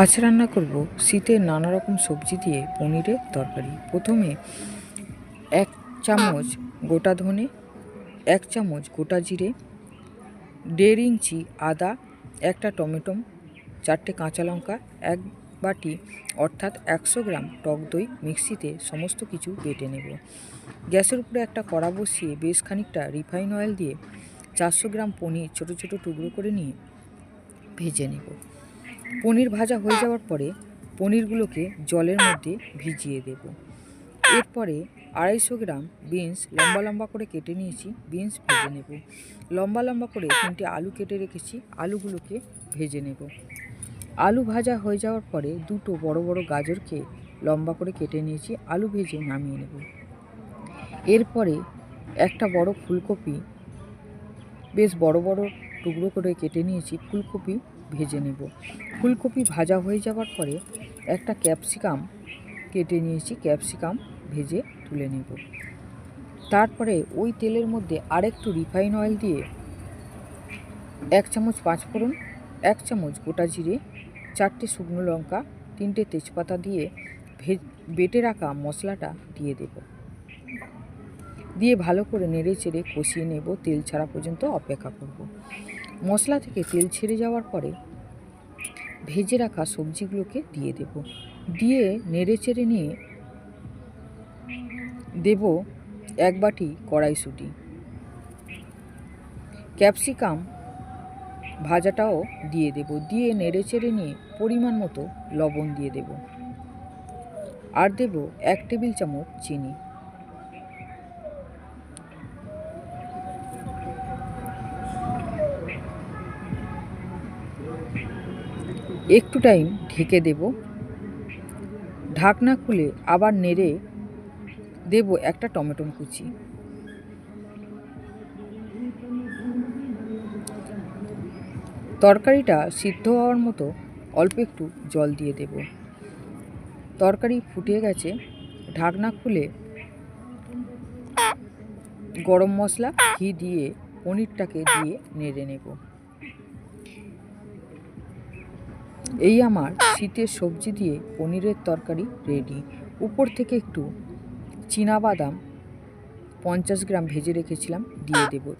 আজ রান্না করব শীতের নানা রকম সবজি দিয়ে পনিরের তরকারি। প্রথমে এক চামচ গোটা ধনে, এক চামচ গোটা জিরে, দেড় ইঞ্চি আদা, একটা টমেটো, চারটে কাঁচা লঙ্কা, এক বাটি অর্থাৎ একশো গ্রাম টক দই মিক্সিতে সমস্ত কিছু বেটে নেব। গ্যাসের উপরে একটা কড়া বসিয়ে বেশ খানিকটা রিফাইন অয়েল দিয়ে চারশো গ্রাম পনির ছোটো ছোটো টুকরো করে নিয়ে ভেজে নেব। পনির ভাজা হয়ে যাওয়ার পরে পনিরগুলোকে জলের মধ্যে ভিজিয়ে দেব। এরপরে আড়াইশো গ্রাম বিনস লম্বা লম্বা করে কেটে নিয়েছি, বিনস ভেজে নেব। লম্বা লম্বা করে তিনটে আলু কেটে রেখেছি, আলুগুলোকে ভেজে নেব। আলু ভাজা হয়ে যাওয়ার পরে দুটো বড় বড় গাজরকে লম্বা করে কেটে নিয়েছি, আলু ভেজে নামিয়ে নেব। এরপরে একটা বড় ফুলকপি, বেশ বড় বড় টুকরো করে কেটে নিয়েছি, ফুলকপি ভেজে নেব। ফুলকপি ভাজা হয়ে যাওয়ার পরে একটা ক্যাপসিকাম কেটে নিয়েছি, ক্যাপসিকাম ভেজে তুলে নেব। তারপরে ওই তেলের মধ্যে আরেকটু রিফাইন অয়েল দিয়ে এক চামচ পাঁচফোড়ন, এক চামচ গোটা জিরে, চারটে শুকনো লঙ্কা, তিনটে তেজপাতা দিয়ে ভেজ, বেটে রাখা মশলাটা দিয়ে দেব। দিয়ে ভালো করে নেড়ে চেড়ে কষিয়ে নেব। তেল ছাড়া পর্যন্ত অপেক্ষা করব। মশলা থেকে তেল ছেড়ে যাওয়ার পরে ভেজে রাখা সবজিগুলোকে দিয়ে দেব। দিয়ে নেড়ে চেড়ে নিয়ে দেব এক বাটি কড়াইশুঁটি। ক্যাপসিকাম ভাজাটাও দিয়ে দেব। দিয়ে নেড়ে চেড়ে নিয়ে পরিমাণ মতো লবণ দিয়ে দেব। আর দেব এক টেবিল চামচ চিনি। একটু টাইম ঢেকে দেব। ঢাকনা খুলে আবার নেড়ে দেব একটা টমেটো কুচি। তরকারিটা সিদ্ধ হওয়ার মতো অল্প একটু জল দিয়ে দেব। তরকারি ফুটে গেছে। ঢাকনা খুলে গরম মশলা, ঘি দিয়ে, পনিরটাকে দিয়ে নেড়ে নেব। এই আমার শীতের সবজি দিয়ে পনিরের তরকারি রেডি উপর থেকে একটু বাদাম পঞ্চাশ গ্রাম ভেজে রেখেছিলাম, দিয়ে দেব।